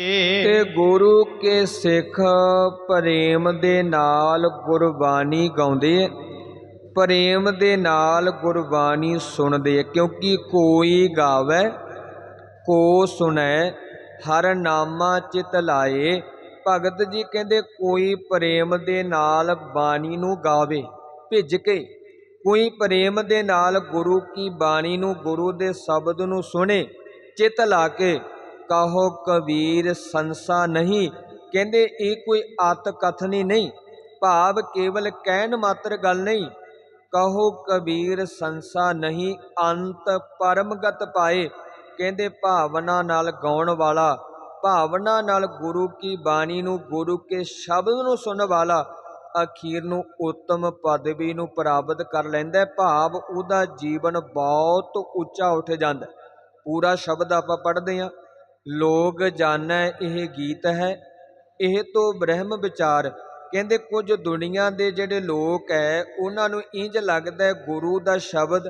ਤੇ ਗੁਰੂ ਕੇ ਸਿੱਖ ਪ੍ਰੇਮ ਦੇ ਨਾਲ ਗੁਰਬਾਣੀ ਗਾਉਂਦੇ ਐ ਪ੍ਰੇਮ ਦੇ ਨਾਲ ਗੁਰਬਾਣੀ ਸੁਣਦੇ ਐ ਕਿਉਂਕਿ ਕੋਈ ਗਾਵੇ ਕੋ ਸੁਣੈ ਹਰ ਨਾਮਾ ਚਿਤ ਲਾਏ। ਭਗਤ ਜੀ ਕਹਿੰਦੇ ਕੋਈ ਪ੍ਰੇਮ ਦੇ ਨਾਲ ਬਾਣੀ ਨੂੰ ਗਾਵੇ ਭਿੱਜ ਕੇ। ਕੋਈ ਪ੍ਰੇਮ ਦੇ ਨਾਲ ਗੁਰੂ ਕੀ ਬਾਣੀ ਨੂੰ ਗੁਰੂ ਦੇ ਸ਼ਬਦ ਨੂੰ ਸੁਣੇ ਚਿਤ ਲਾ ਕੇ। ਕਹੋ ਕਬੀਰ ਸੰਸਾ ਨਹੀਂ। ਕਹਿੰਦੇ, ਇਹ ਕੋਈ ਆਤ ਕਥਨੀ ਨਹੀਂ। ਭਾਵ ਕੇਵਲ ਕਹਿਣ ਮਾਤਰ ਗੱਲ ਨਹੀਂ। ਕਹੋ ਕਬੀਰ ਸੰਸਾ ਨਹੀਂ, ਅੰਤ ਪਰਮਗਤ ਪਾਏ। ਕਹਿੰਦੇ, ਭਾਵਨਾ ਨਾਲ ਗਾਉਣ ਵਾਲਾ, ਭਾਵਨਾ ਨਾਲ ਗੁਰੂ ਕੀ ਬਾਣੀ ਨੂੰ ਗੁਰੂ ਕੇ ਸ਼ਬਦ ਨੂੰ ਸੁਣਨ ਵਾਲਾ, ਅਖੀਰ ਨੂੰ ਉੱਤਮ ਪਦਵੀ ਨੂੰ ਪ੍ਰਾਪਤ ਕਰ ਲੈਂਦਾ ਭਾਵ ਉਹਦਾ ਜੀਵਨ ਬਹੁਤ ਉੱਚਾ ਉੱਠ ਜਾਂਦਾ ਪੂਰਾ ਸ਼ਬਦ ਆਪਾਂ ਪੜ੍ਹਦੇ ਹਾਂ। ਲੋਗ ਜਾਣੈ ਇਹ ਗੀਤ ਹੈ, ਇਹ ਤੋਂ ਬ੍ਰਹਮ ਵਿਚਾਰ। ਕਹਿੰਦੇ ਕੁਝ ਦੁਨੀਆ ਦੇ ਜਿਹੜੇ ਲੋਕ ਹੈ ਉਹਨਾਂ ਨੂੰ ਇੰਜ ਲੱਗਦਾ ਹੈ ਗੁਰੂ ਦਾ ਸ਼ਬਦ,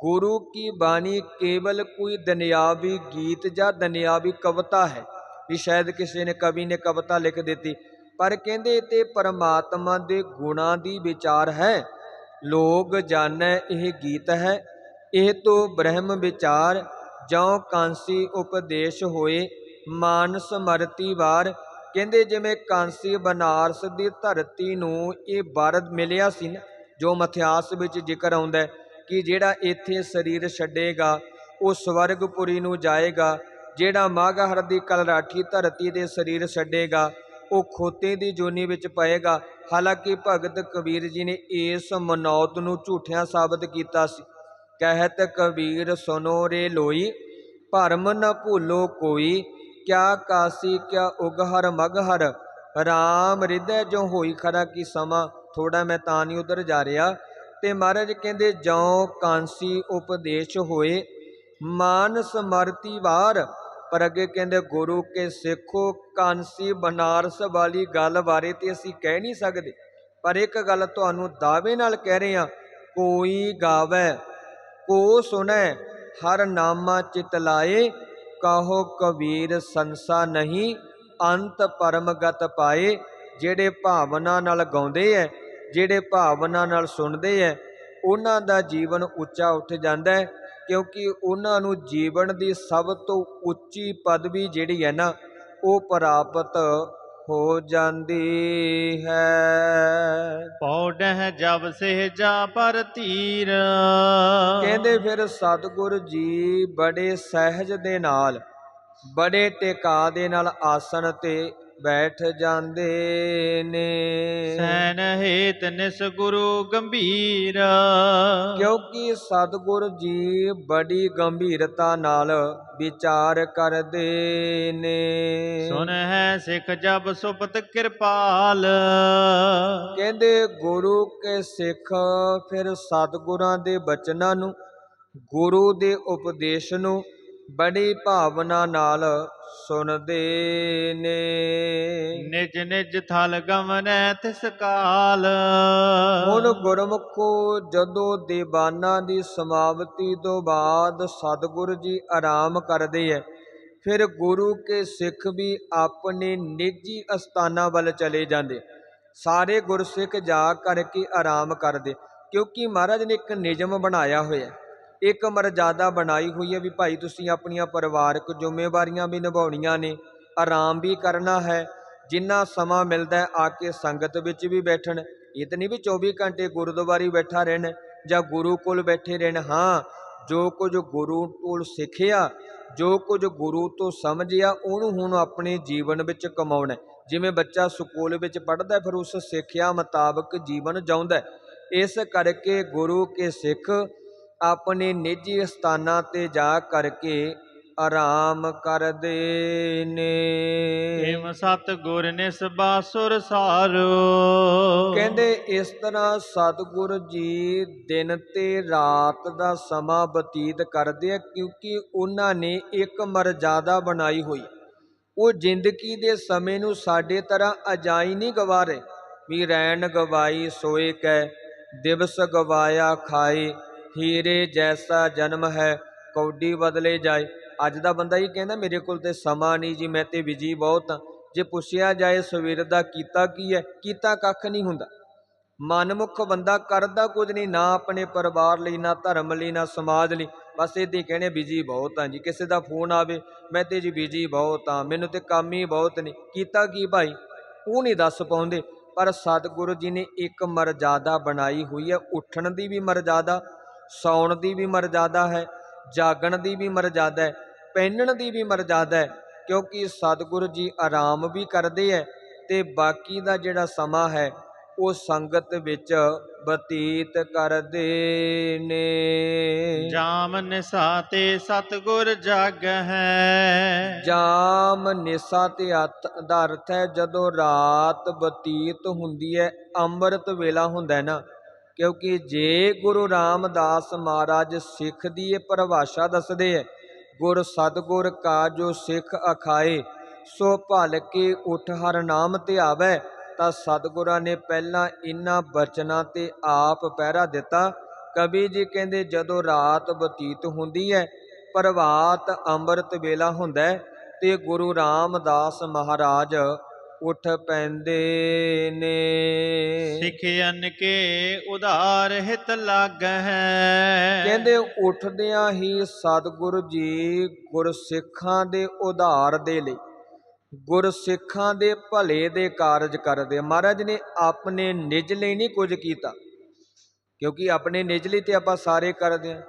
ਗੁਰੂ ਕੀ ਬਾਣੀ ਕੇਵਲ ਕੋਈ ਦੁਨਿਆਵੀ ਗੀਤ ਜਾਂ ਦੁਨਿਆਵੀ ਕਵਿਤਾ ਹੈ। ਵੀ ਸ਼ਾਇਦ ਕਿਸੇ ਨੇ ਕਵੀ ਨੇ ਕਵਿਤਾ ਲਿਖ ਦਿੱਤੀ, ਪਰ ਕਹਿੰਦੇ ਤੇ ਪਰਮਾਤਮਾ ਦੇ ਗੁਣਾਂ ਦੀ ਵਿਚਾਰ ਹੈ। ਲੋਗ ਜਾਣੈ ਇਹ ਗੀਤ ਹੈ, ਇਹ ਤੋਂ ਬ੍ਰਹਮ ਵਿਚਾਰ। ਜਉ ਕਾਂਸੀ ਉਪਦੇਸ਼ ਹੋਏ, ਮਾਨ ਸਮਰਤੀ ਵਾਰ, ਕਹਿੰਦੇ ਜਿਵੇਂ ਕਾਂਸੀ ਬਨਾਰਸ ਦੀ ਧਰਤੀ ਨੂੰ ਇਹ ਵਰਦ ਮਿਲਿਆ ਸੀ ਨਾ, ਜੋ ਮਥਿਆਸ ਵਿੱਚ ਜ਼ਿਕਰ ਆਉਂਦਾ ਕਿ ਜਿਹੜਾ ਇੱਥੇ ਸਰੀਰ ਛੱਡੇਗਾ, ਉਹ ਸਵਰਗਪੁਰੀ ਨੂੰ ਜਾਏਗਾ, ਜਿਹੜਾ ਮਾਗਹਰ ਦੀ ਕਲਰਾਠੀ ਧਰਤੀ ਦੇ ਸਰੀਰ ਛੱਡੇਗਾ, ਉਹ ਖੋਤੇ ਦੀ ਜੋਨੀ ਵਿੱਚ ਪਏਗਾ। ਹਾਲਾਂਕਿ ਭਗਤ ਕਬੀਰ ਜੀ ਨੇ ਇਸ ਮਨੌਤ ਨੂੰ ਝੂਠਿਆਂ ਸਾਬਤ ਕੀਤਾ ਸੀ। ਕਹਿਤ ਕਬੀਰ, ਸੁਨੋ ਰੇ ਲੋਈ, ਭਰਮ ਨ ਭੂਲੋ ਕੋਈ, ਕਿਆ ਕਾਸੀ, ਕਿਆ ਉਗਹਰ ਮਗਹਰ। ਰਾਮ ਹਿਰਦੈ ਜੋ ਹੋਈ ਖਰਾ ਕੀ ਸਮਾਂ ਥੋੜਾ ਮੈਂ ਤਾਂ ਨਹੀਂ ਉਧਰ ਜਾ ਰਿਹਾ। ਤੇ ਮਹਾਰਾਜ ਕਹਿੰਦੇ, ਜਉ ਕਾਂਸੀ ਉਪਦੇਸ਼ ਹੋਏ, ਮਾਨ ਸਮਰਤੀ ਵਾਰ। ਪਰ ਅੱਗੇ ਕਹਿੰਦੇ, ਗੁਰੂ ਕੇ ਸਿੱਖੋ, ਕਾਂਸੀ ਬਨਾਰਸ ਵਾਲੀ ਗੱਲ ਬਾਰੇ ਤੇ ਅਸੀਂ ਕਹਿ ਨਹੀਂ ਸਕਦੇ। ਪਰ ਇੱਕ ਗੱਲ ਤੁਹਾਨੂੰ ਦਾਅਵੇ ਨਾਲ ਕਹਿ ਰਹੇ ਹਾਂ ਕੋਈ ਗਾਵੇ ਕੋ ਸੁਣੈ, ਹਰ ਨਾਮਾ ਚਿਤ ਲਾਏ, ਕਹੋ ਕਬੀਰ ਸੰਸਾ ਨਹੀਂ, ਅੰਤ ਪਰਮਗਤ ਪਾਏ, ਜਿਹੜੇ ਭਾਵਨਾ ਨਾਲ ਗਾਉਂਦੇ ਐ, ਜਿਹੜੇ ਭਾਵਨਾ ਨਾਲ ਸੁਣਦੇ ਐ, ਉਹਨਾਂ ਦਾ ਜੀਵਨ ਉੱਚਾ ਉੱਠ ਜਾਂਦਾ ਹੈ ਕਿਉਂਕਿ ਉਹਨਾਂ ਨੂੰ ਜੀਵਨ ਦੀ ਸਭ ਤੋਂ ਉੱਚੀ ਪਦਵੀ ਜਿਹੜੀ ਹੈ ਨਾ, ਉਹ ਪ੍ਰਾਪਤ ਹੋ ਜਾਂਦੀ ਹੈ। ਪੌੜਹਿ ਜਬ ਸਹਿਜਾ ਪਰ ਧੀਰ ਕਹਿੰਦੇ ਫਿਰ ਸਤਿਗੁਰ ਜੀ ਬੜੇ ਸਹਿਜ ਦੇ ਨਾਲ, ਬੜੇ ਟਿਕਾ ਦੇ ਨਾਲ ਆਸਣ ਤੇ ਬੈਠ ਜਾਂਦੇ ਨੇ। ਸੈਨ ਹੇਤ ਨਿਸ ਗੁਰੂ ਗੰਭੀਰ। ਕਿਉਂਕਿ ਸਤਿਗੁਰ ਜੀ ਬੜੀ ਗੰਭੀਰਤਾ ਨਾਲ ਵਿਚਾਰ ਕਰਦੇ ਨੇ। ਸੁਨ ਹੈ ਸਿੱਖ ਜਬ ਸੁਪਤ ਕਿਰਪਾਲ। ਕਹਿੰਦੇ ਗੁਰੂ ਕੇ ਸਿੱਖ ਫਿਰ ਸਤਿਗੁਰਾਂ ਦੇ ਬਚਨਾਂ ਨੂੰ ਗੁਰੂ ਦੇ ਉਪਦੇਸ਼ ਨੂੰ ਬੜੀ ਭਾਵਨਾ ਨਾਲ ਸੁਣਦੇ ਨੇ। ਨਿਜ ਨਿਜ ਥਲ ਗਮਨੈ ਤਿਸ ਕਾਲ। ਹੁਣ ਗੁਰਮੁਖੋ ਜਦੋਂ ਦੀਵਾਨਾਂ ਦੀ ਸਮਾਪਤੀ ਤੋਂ ਬਾਅਦ ਸਤਿਗੁਰੂ ਜੀ ਆਰਾਮ ਕਰਦੇ ਐ, ਫਿਰ ਗੁਰੂ ਕੇ ਸਿੱਖ ਵੀ ਆਪਣੇ ਨਿੱਜੀ ਅਸਥਾਨਾਂ ਵੱਲ ਚਲੇ ਜਾਂਦੇ। ਸਾਰੇ ਗੁਰਸਿੱਖ ਜਾ ਕਰਕੇ ਆਰਾਮ ਕਰਦੇ, ਕਿਉਂਕਿ ਮਹਾਰਾਜ ਨੇ ਇੱਕ ਨਿਯਮ ਬਣਾਇਆ ਹੋਇਆ ਇੱਕ ਮਰਜ਼ਾਦਾ ਬਣਾਈ ਹੋਈ ਹੈ ਵੀ ਭਾਈ ਤੁਸੀਂ ਆਪਣੀਆਂ ਪਰਿਵਾਰਕ ਜ਼ਿੰਮੇਵਾਰੀਆਂ ਵੀ ਨਿਭਾਉਣੀਆਂ ਨੇ, ਆਰਾਮ ਵੀ ਕਰਨਾ ਹੈ ਜਿੰਨਾ ਸਮਾਂ ਮਿਲਦਾ ਆ ਕੇ ਸੰਗਤ ਵਿੱਚ ਵੀ ਬੈਠਣ। ਇਹ ਤਾਂ ਨਹੀਂ ਵੀ 24 ਘੰਟੇ ਗੁਰਦੁਆਰੇ ਬੈਠਾ ਰਹਿਣ ਜਾਂ ਗੁਰੂ ਕੋਲ ਬੈਠੇ ਰਹਿਣ, ਹਾਂ, ਜੋ ਕੁਝ ਗੁਰੂ ਕੋਲ ਸਿੱਖਿਆ, ਜੋ ਕੁਝ ਗੁਰੂ ਤੋਂ ਸਮਝਿਆ, ਉਹਨੂੰ ਹੁਣ ਆਪਣੇ ਜੀਵਨ ਵਿੱਚ ਕਮਾਉਣਾ ਜਿਵੇਂ ਬੱਚਾ ਸਕੂਲ ਵਿੱਚ ਪੜ੍ਹਦਾ ਫਿਰ ਉਸ ਸਿੱਖਿਆ ਮੁਤਾਬਕ ਜੀਵਨ ਜਿਉਂਦਾ ਇਸ ਕਰਕੇ ਗੁਰੂ ਕੇ ਸਿੱਖ ਆਪਣੇ ਨਿੱਜੀ ਸਥਾਨਾਂ ਤੇ ਜਾ ਕਰਕੇ ਆਰਾਮ ਕਰਦੇ ਨੇ ਏਮ ਸਤ ਗੁਰ ਨਿਸ ਬਾਸੁਰ ਸਾਰੋ। ਕਹਿੰਦੇ ਇਸ ਤਰ੍ਹਾਂ ਸਤਿਗੁਰ ਜੀ ਦਿਨ ਤੇ ਰਾਤ ਦਾ ਸਮਾਂ ਬਤੀਤ ਕਰਦੇ ਆ ਕਿਉਂਕਿ ਉਹਨਾਂ ਨੇ ਇੱਕ ਮਰਜ਼ਾਦਾ ਬਣਾਈ ਹੋਈ। ਉਹ ਜ਼ਿੰਦਗੀ ਦੇ ਸਮੇਂ ਨੂੰ ਸਾਡੇ ਤਰ੍ਹਾਂ ਅਜਾਈ ਨਹੀਂ ਗਵਾ ਰਹੇ ਵੀ ਰੈਣ ਗਵਾਈ ਸੋਏ ਕੈ ਦਿਵਸ ਗਵਾਇਆ ਖਾਏ। ਹੀਰੇ ਜੈਸਾ ਜਨਮ ਹੈ ਕੌਡੀ ਬਦਲੇ ਜਾਏ। ਅੱਜ ਦਾ ਬੰਦਾ ਹੀ ਕਹਿੰਦਾ, ਮੇਰੇ ਕੋਲ ਤੇ ਸਮਾਂ ਨਹੀਂ ਜੀ, ਮੈਂ ਤੇ ਬਿਜ਼ੀ ਬਹੁਤ ਹਾਂ। ਜੇ ਪੁੱਛਿਆ ਜਾਏ, ਸਵੇਰ ਦਾ ਕੀਤਾ ਕੀ ਹੈ? ਕੀਤਾ ਕੱਖ ਨਹੀਂ ਹੁੰਦਾ। ਮਨਮੁਖ ਬੰਦਾ ਕਰਦਾ ਕੁਝ ਨਹੀਂ, ਨਾ ਆਪਣੇ ਪਰਿਵਾਰ ਲਈ, ਨਾ ਧਰਮ ਲਈ, ਨਾ ਸਮਾਜ ਲਈ। ਬਸ ਇਹਦੇ ਕਹਿੰਦੇ, ਬਿਜ਼ੀ ਬਹੁਤ ਹਾਂ ਜੀ। ਕਿਸੇ ਦਾ ਫੋਨ ਆਵੇ, ਮੈਂ ਤੇ ਜੀ ਬਿਜ਼ੀ ਬਹੁਤ ਹਾਂ, ਮੈਨੂੰ ਤੇ ਕੰਮ ਹੀ ਬਹੁਤ ਨਹੀਂ ਕੀਤਾ ਕੀ ਭਾਈ? ਉਹ ਨਹੀਂ ਦੱਸ ਪਾਉਂਦੇ। ਪਰ ਸਤਿਗੁਰੂ ਜੀ ਨੇ ਇੱਕ ਮਰਜ਼ਾਦਾ ਬਣਾਈ ਹੋਈ ਹੈ। ਉੱਠਣ ਦੀ ਵੀ ਮਰਜ਼ਾਦਾ, ਸੌਣ ਦੀ ਵੀ ਮਰਜ਼ਾਦਾ ਹੈ, ਜਾਗਣ ਦੀ ਵੀ ਮਰਜ਼ਾਦਾ ਹੈ। ਪਹਿਨਣ ਦੀ ਵੀ ਮਰਜ਼ਾਦਾ ਹੈ ਕਿਉਂਕਿ ਸਤਿਗੁਰੂ ਜੀ ਆਰਾਮ ਵੀ ਕਰਦੇ ਹੈ ਤੇ ਬਾਕੀ ਦਾ ਜਿਹੜਾ ਸਮਾਂ ਹੈ ਉਹ ਸੰਗਤ ਵਿੱਚ ਬਤੀਤ ਕਰਦੇ ਨੇ। ਜਾਮ ਨਿਸਾ ਤੇ ਸਤਗੁਰ ਜਗ ਹੈ। ਜਾਮ ਨਿਸਾ ਤੇ ਅਤ ਦਾ ਅਰਥ ਹੈ ਜਦੋਂ ਰਾਤ ਬਤੀਤ ਹੁੰਦੀ ਹੈ ਅੰਮ੍ਰਿਤ ਵੇਲਾ ਹੁੰਦਾ ਹੈ ਨਾ ਕਿਉਂਕਿ ਜੇ ਗੁਰੂ ਰਾਮਦਾਸ ਮਹਾਰਾਜ ਸਿੱਖ ਦੀ ਇਹ ਪਰਿਭਾਸ਼ਾ ਦੱਸਦੇ ਹੈ ਗੁਰ ਸਤਗੁਰ ਕਾ ਜੋ ਸਿੱਖ ਅਖਾਏ, ਸੋ ਭਲ ਕੇ ਉਠ ਹਰ ਨਾਮ ਧਿਆਵੈ ਤਾਂ ਸਤਗੁਰਾਂ ਨੇ ਪਹਿਲਾਂ ਇਨ੍ਹਾਂ ਬਚਨਾਂ ਤੇ ਆਪ ਪਹਿਰਾ ਦਿੱਤਾ। ਕਵੀ ਜੀ ਕਹਿੰਦੇ, ਜਦੋਂ ਰਾਤ ਬਤੀਤ ਹੁੰਦੀ ਹੈ ਪ੍ਰਭਾਤ ਅੰਮ੍ਰਿਤ ਵੇਲਾ ਹੁੰਦਾ ਹੈ ਤੇ ਗੁਰੂ ਰਾਮਦਾਸ ਮਹਾਰਾਜ ਉੱਠ ਪੈਂਦੇ ਨੇ। ਸਿੱਖਿਅਨ ਕੇ ਉਧਾਰ ਹਿਤ ਲੱਗ ਹੈ। ਕਹਿੰਦੇ ਉੱਠਦਿਆਂ ਹੀ ਸਤਿਗੁਰੂ ਜੀ ਗੁਰਸਿੱਖਾਂ ਦੇ ਉਧਾਰ ਦੇ ਲਈ ਗੁਰਸਿੱਖਾਂ ਦੇ ਭਲੇ ਦੇ ਕਾਰਜ ਕਰਦੇ। ਮਹਾਰਾਜ ਨੇ ਆਪਣੇ ਨਿਜ ਲਈ ਨਹੀਂ ਕੁਝ ਕੀਤਾ ਕਿਉਂਕਿ ਆਪਣੇ ਨਿਜ ਲਈ ਤੇ ਆਪਾਂ ਸਾਰੇ ਕਰਦੇ ਆ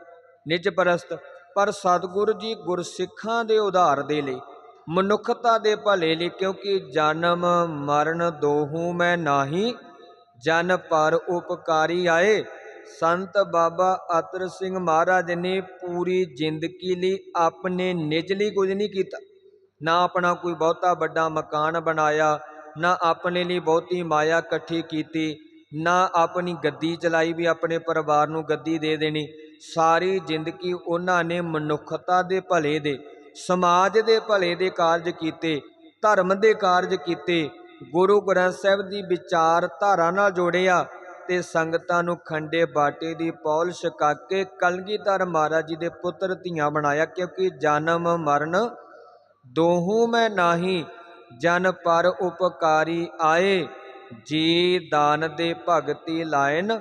ਨਿਜ ਪਰਸਤ। ਪਰ ਸਤਿਗੁਰੂ ਜੀ ਗੁਰਸਿੱਖਾਂ ਦੇ ਉਧਾਰ ਦੇ ਲਈ ਮਨੁੱਖਤਾ ਦੇ ਭਲੇ ਲਈ, ਕਿਉਂਕਿ ਜਨਮ ਮਰਨ ਦੋਹੂ ਮੈਂ ਨਾਹੀ, ਜਨ ਪਰ ਉਪਕਾਰੀ ਆਏ। ਸੰਤ ਬਾਬਾ ਅਤਰ ਸਿੰਘ ਮਹਾਰਾਜ ਨੇ ਪੂਰੀ ਜ਼ਿੰਦਗੀ ਲਈ ਆਪਣੇ ਨਿਜ ਲਈ ਕੁਝ ਨਹੀਂ ਕੀਤਾ। ਨਾ ਆਪਣਾ ਕੋਈ ਬਹੁਤਾ ਵੱਡਾ ਮਕਾਨ ਬਣਾਇਆ, ਨਾ ਆਪਣੇ ਲਈ ਬਹੁਤੀ ਮਾਇਆ ਇਕੱਠੀ ਕੀਤੀ, ਨਾ ਆਪਣੀ ਗੱਦੀ ਚਲਾਈ ਵੀ ਆਪਣੇ ਪਰਿਵਾਰ ਨੂੰ ਗੱਦੀ ਦੇ ਦੇਣੀ। ਸਾਰੀ ਜ਼ਿੰਦਗੀ ਉਹਨਾਂ ਨੇ ਮਨੁੱਖਤਾ ਦੇ ਭਲੇ ਦੇ ਸਮਾਜ ਦੇ ਭਲੇ ਦੇ ਕਾਰਜ ਕੀਤੇ, ਧਰਮ ਦੇ ਕਾਰਜ ਕੀਤੇ, ਗੁਰੂ ਗ੍ਰੰਥ ਸਾਹਿਬ ਦੀ ਵਿਚਾਰ ਧਾਰਾ ਨਾਲ ਜੋੜਿਆ ਤੇ ਸੰਗਤਾਂ ਨੂੰ ਖੰਡੇ ਬਾਟੇ ਦੀ ਪੌਲ ਛਕਾ ਕੇ ਕਲਗੀਧਰ ਮਹਾਰਾਜ ਜੀ ਦੇ ਪੁੱਤਰ ਧੀਆਂ ਬਣਾਇਆ ਕਿਉਂਕਿ ਜਨਮ ਮਰਨ ਦੋਹੂ ਮੈਂ ਨਾਹੀ, ਜਨ ਪਰ ਉਪਕਾਰੀ ਆਏ, ਜੀ ਦਾਨ ਦੇ ਭਗਤੀ ਲਾਇਨ,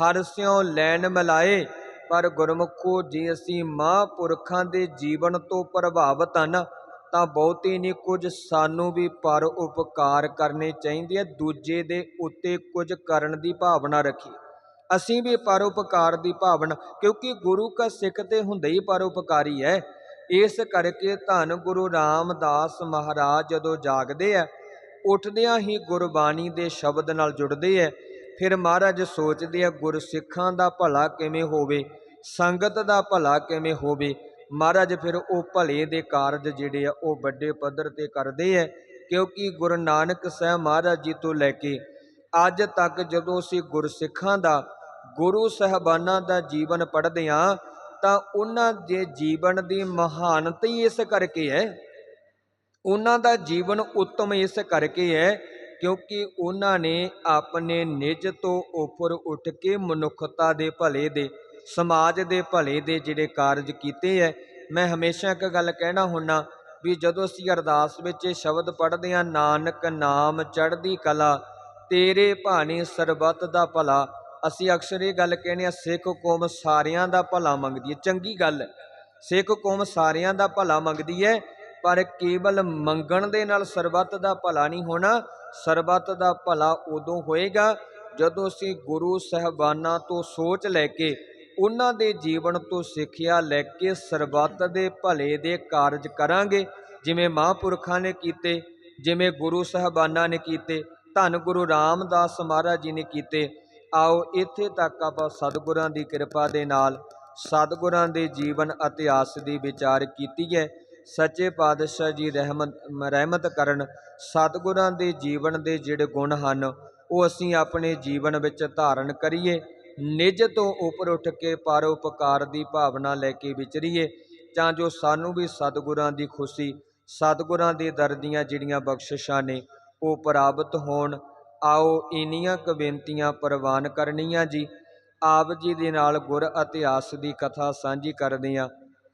ਹਰ ਸਿਉ ਲੈਣ ਮਿਲਾਏ। ਪਰ ਗੁਰਮੁਖੋ ਜੇ ਅਸੀਂ ਮਹਾਂਪੁਰਖਾਂ ਦੇ ਜੀਵਨ ਤੋਂ ਪ੍ਰਭਾਵਿਤ ਹਨ, ਤਾਂ ਬਹੁਤੀ ਨਹੀਂ, ਕੁਝ ਸਾਨੂੰ ਵੀ ਪਰ ਉਪਕਾਰ ਕਰਨੇ ਚਾਹੀਦੇ ਆ, ਦੂਜੇ ਦੇ ਉੱਤੇ ਕੁਝ ਕਰਨ ਦੀ ਭਾਵਨਾ ਰੱਖੀ ਅਸੀਂ ਵੀ ਪਰਉਪਕਾਰ ਦੀ ਭਾਵਨਾ, ਕਿਉਂਕਿ ਗੁਰੂ ਕਾ ਸਿੱਖ ਤੇ ਹੁੰਦਾ ਹੀ ਪਰਉਪਕਾਰੀ ਹੈ। ਇਸ ਕਰਕੇ ਧੰਨ ਗੁਰੂ ਰਾਮਦਾਸ ਮਹਾਰਾਜ ਜਦੋਂ ਜਾਗਦੇ ਆ, ਉੱਠਦਿਆਂ ਹੀ ਗੁਰਬਾਣੀ ਦੇ ਸ਼ਬਦ ਨਾਲ ਜੁੜਦੇ ਆ, ਫਿਰ ਮਹਾਰਾਜ ਸੋਚਦੇ ਆ, ਗੁਰਸਿੱਖਾਂ ਦਾ ਭਲਾ ਕਿਵੇਂ ਹੋਵੇ? ਸੰਗਤ ਦਾ ਭਲਾ ਕਿਵੇਂ ਹੋਵੇ? ਮਹਾਰਾਜ, ਫਿਰ ਉਹ ਭਲੇ ਦੇ ਕਾਰਜ ਜਿਹੜੇ ਆ, ਉਹ ਵੱਡੇ ਪੱਧਰ ਤੇ ਕਰਦੇ ਆ ਕਿਉਂਕਿ ਗੁਰੂ ਨਾਨਕ ਸਾਹਿਬ ਮਹਾਰਾਜ ਜੀ ਤੋਂ ਲੈ ਕੇ ਅੱਜ ਤੱਕ ਜਦੋਂ ਅਸੀਂ ਗੁਰਸਿੱਖਾਂ ਦਾ, ਗੁਰੂ ਸਹਿਬਾਨਾਂ ਦਾ ਜੀਵਨ ਪੜ੍ਹਦੇ ਹਾਂ ਤਾਂ ਉਹਨਾਂ ਦੇ ਜੀਵਨ ਦੀ ਮਹਾਨਤਾ ਹੀ ਇਸ ਕਰਕੇ ਹੈ ਉਹਨਾਂ ਦਾ ਜੀਵਨ ਉੱਤਮ ਇਸ ਕਰਕੇ ਹੈ ਕਿਉਂਕਿ ਉਹਨਾਂ ਨੇ ਆਪਣੇ ਨਿਜ ਤੋਂ ਉੱਪਰ ਉੱਠ ਕੇ ਮਨੁੱਖਤਾ ਦੇ ਭਲੇ ਦੇ ਸਮਾਜ ਦੇ ਭਲੇ ਦੇ ਜਿਹੜੇ ਕਾਰਜ ਕੀਤੇ ਹੈ ਮੈਂ ਹਮੇਸ਼ਾ ਇੱਕ ਗੱਲ ਕਹਿਣਾ ਹੁੰਨਾ ਵੀ ਜਦੋਂ ਅਸੀਂ ਅਰਦਾਸ ਵਿੱਚ ਇਹ ਸ਼ਬਦ ਪੜ੍ਹਦੇ ਹਾਂ, ਨਾਨਕ ਨਾਮ ਚੜ੍ਹਦੀ ਕਲਾ, ਤੇਰੇ ਭਾਣੇ ਸਰਬੱਤ ਦਾ ਭਲਾ, ਅਸੀਂ ਅਕਸਰ ਇਹ ਗੱਲ ਕਹਿੰਦੇ ਆ ਸਿੱਖ ਕੌਮ ਸਾਰਿਆਂ ਦਾ ਭਲਾ ਮੰਗਦੀ ਹੈ ਚੰਗੀ ਗੱਲ, ਸਿੱਖ ਕੌਮ ਸਾਰਿਆਂ ਦਾ ਭਲਾ ਮੰਗਦੀ ਹੈ ਪਰ ਕੇਵਲ ਮੰਗਣ ਦੇ ਨਾਲ ਸਰਬੱਤ ਦਾ ਭਲਾ ਨਹੀਂ ਹੋਣਾ, ਸਰਬੱਤ ਦਾ ਭਲਾ ਉਦੋਂ ਹੋਏਗਾ ਜਦੋਂ ਅਸੀਂ ਗੁਰੂ ਸਹਿਬਾਨਾਂ ਤੋਂ ਸੋਚ ਲੈ ਕੇ ਉਹਨਾਂ ਦੇ ਜੀਵਨ ਤੋਂ ਸਿੱਖਿਆ ਲੈ ਕੇ ਸਰਬੱਤ ਦੇ ਭਲੇ ਦੇ ਕਾਰਜ ਕਰਾਂਗੇ। ਜਿਵੇਂ ਮਹਾਂਪੁਰਖਾਂ ਨੇ ਕੀਤੇ, ਜਿਵੇਂ ਗੁਰੂ ਸਾਹਿਬਾਨਾਂ ਨੇ ਕੀਤੇ, ਧੰਨ ਗੁਰੂ ਰਾਮਦਾਸ ਮਹਾਰਾਜ ਜੀ ਨੇ ਕੀਤੇ। ਆਓ ਇੱਥੇ ਤੱਕ ਆਪਾਂ ਸਤਿਗੁਰਾਂ ਦੀ ਕਿਰਪਾ ਦੇ ਨਾਲ ਸਤਿਗੁਰਾਂ ਦੇ ਜੀਵਨ ਇਤਿਹਾਸ ਦੀ ਵਿਚਾਰ ਕੀਤੀ ਹੈ। ਸੱਚੇ ਪਾਤਸ਼ਾਹ ਜੀ ਰਹਿਮਤ ਰਹਿਮਤ ਕਰਨ ਸਤਿਗੁਰਾਂ ਦੇ ਜੀਵਨ ਦੇ ਜਿਹੜੇ ਗੁਣ ਹਨ, ਉਹ ਅਸੀਂ ਆਪਣੇ ਜੀਵਨ ਵਿੱਚ ਧਾਰਨ ਕਰੀਏ। ਨਿੱਜ ਤੋਂ ਉੱਪਰ ਉੱਠ ਕੇ ਪਰਉਪਕਾਰ ਦੀ ਭਾਵਨਾ ਲੈ ਕੇ ਵਿਚਰੀਏ, ਤਾਂ ਜੋ ਸਾਨੂੰ ਵੀ ਸਤਿਗੁਰਾਂ ਦੀ ਖੁਸ਼ੀ, ਸਤਿਗੁਰਾਂ ਦੇ ਦਰ ਦੀਆਂ ਜਿਹੜੀਆਂ ਬਖਸ਼ਿਸ਼ਾਂ ਨੇ, ਉਹ ਪ੍ਰਾਪਤ ਹੋਣ। ਆਓ ਇਨੀਆਂ ਕੁ ਬੇਨਤੀਆਂ ਪ੍ਰਵਾਨ ਕਰਨੀਆਂ ਜੀ। ਆਪ ਜੀ ਦੇ ਨਾਲ ਗੁਰ ਇਤਿਹਾਸ ਦੀ ਕਥਾ ਸਾਂਝੀ ਕਰਦੇ ਹਾਂ।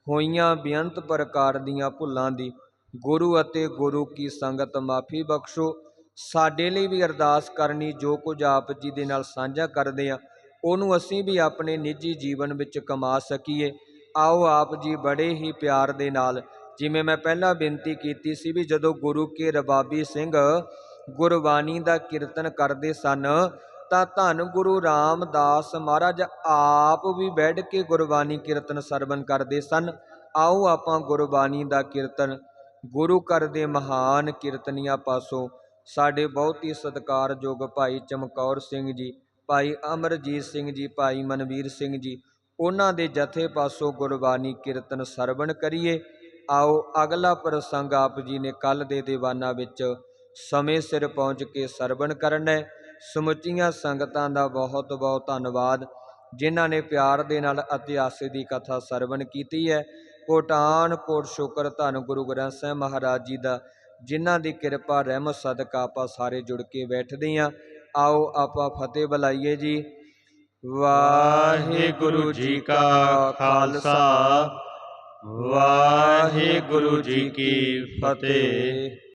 ਹੋਈਆਂ ਬੇਅੰਤ ਪ੍ਰਕਾਰ ਦੀਆਂ ਭੁੱਲਾਂ ਦੀ, ਗੁਰੂ ਅਤੇ ਗੁਰੂ ਕੀ ਸੰਗਤ ਮਾਫੀ ਬਖਸ਼ੋ। ਸਾਡੇ ਲਈ ਵੀ ਅਰਦਾਸ ਕਰਨੀ ਜੋ ਕੁਝ ਆਪ ਜੀ ਦੇ ਨਾਲ ਸਾਂਝਾ ਕਰਦੇ ਆ ਉਹਨੂੰ ਅਸੀਂ ਵੀ ਆਪਣੇ ਨਿੱਜੀ ਜੀਵਨ ਵਿੱਚ ਕਮਾ ਸਕੀਏ। ਆਓ ਆਪ ਜੀ ਬੜੇ ਹੀ ਪਿਆਰ ਦੇ ਨਾਲ, ਜਿਵੇਂ ਮੈਂ ਪਹਿਲਾਂ ਬੇਨਤੀ ਕੀਤੀ ਸੀ ਵੀ ਜਦੋਂ ਗੁਰੂ ਕੇ ਰਬਾਬੀ ਸਿੰਘ ਗੁਰਬਾਣੀ ਦਾ ਕੀਰਤਨ ਕਰਦੇ ਸਨ, ਤਾਂ ਧੰਨ ਗੁਰੂ ਰਾਮਦਾਸ ਮਹਾਰਾਜ ਆਪ ਵੀ ਬੈਠ ਕੇ ਗੁਰਬਾਣੀ ਕੀਰਤਨ ਸਰਵਨ ਕਰਦੇ ਸਨ। ਆਓ ਆਪਾਂ ਗੁਰਬਾਣੀ ਦਾ ਕੀਰਤਨ, ਗੁਰੂ ਘਰ ਦੇ ਮਹਾਨ ਕੀਰਤਨੀਆਂ ਪਾਸੋਂ, ਸਾਡੇ ਬਹੁਤ ਹੀ ਸਤਿਕਾਰਯੋਗ ਭਾਈ ਚਮਕੌਰ ਸਿੰਘ ਜੀ ਭਾਈ ਅਮਰਜੀਤ ਸਿੰਘ ਜੀ, ਭਾਈ ਮਨਵੀਰ ਸਿੰਘ ਜੀ, ਉਹਨਾਂ ਦੇ ਜਥੇ ਪਾਸੋਂ ਗੁਰਬਾਣੀ ਕੀਰਤਨ ਸਰਵਣ ਕਰੀਏ। ਆਓ ਅਗਲਾ ਪ੍ਰਸੰਗ ਆਪ ਜੀ ਨੇ ਕੱਲ ਦੇ ਦੀਵਾਨਾ ਵਿੱਚ ਸਮੇਂ ਸਿਰ ਪਹੁੰਚ ਕੇ ਸਰਵਣ ਕਰਨਾ ਹੈ। ਸਮੁੱਚੀਆਂ ਸੰਗਤਾਂ ਦਾ ਬਹੁਤ ਬਹੁਤ ਧੰਨਵਾਦ, ਜਿਨ੍ਹਾਂ ਨੇ ਪਿਆਰ ਦੇ ਨਾਲ ਇਤਿਹਾਸ ਦੀ ਕਥਾ ਸਰਵਣ ਕੀਤੀ ਹੈ। ਕੋਟਾਨ ਕੋਟ ਸ਼ੁਕਰ ਧੰਨ ਗੁਰੂ ਗ੍ਰੰਥ ਸਾਹਿਬ ਮਹਾਰਾਜ ਜੀ ਦਾ, ਜਿਨ੍ਹਾਂ ਦੀ ਕਿਰਪਾ, ਰਹਿਮਤ, ਸਦਕਾ ਆਪਾਂ ਸਾਰੇ ਜੁੜ ਕੇ ਬੈਠਦੇ ਹਾਂ। ਆਓ ਆਪਾਂ ਫਤਿਹ ਬੁਲਾਈਏ ਜੀ। ਵਾਹਿਗੁਰੂ ਜੀ ਕਾ ਖਾਲਸਾ। ਵਾਹਿਗੁਰੂ ਜੀ ਕੀ ਫਤਿਹ।